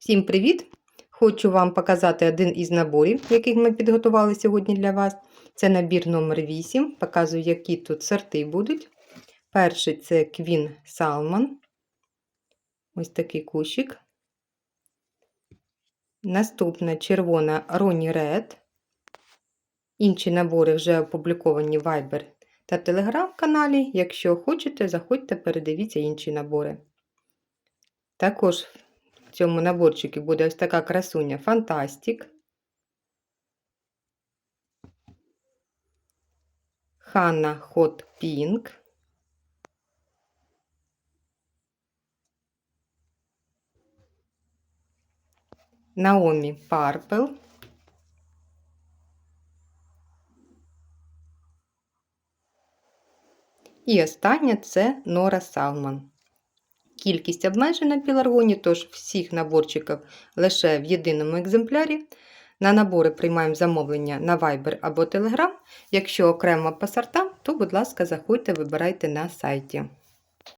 Всім привіт! Хочу вам показати один із наборів, яких ми підготували сьогодні для вас. Це набір номер 8. Показую, які тут сорти будуть. Перший це Queen Salmon. Ось такий кущик. Наступна червона Ronnie Red. Інші набори вже опубліковані в Viber та Telegram каналі. Якщо хочете, заходьте, передивіться інші набори. Також в цьому наборчику буде ось така красуня Фантастик. Ханна Hot Pink. Наомі Purple. І останнє це Нора Салман. Кількість обмежена в піларгоні, тож всіх наборчиків лише в єдиному екземплярі. На набори приймаємо замовлення на Viber або Telegram. Якщо окремо по сортам, то, будь ласка, заходьте, вибирайте на сайті.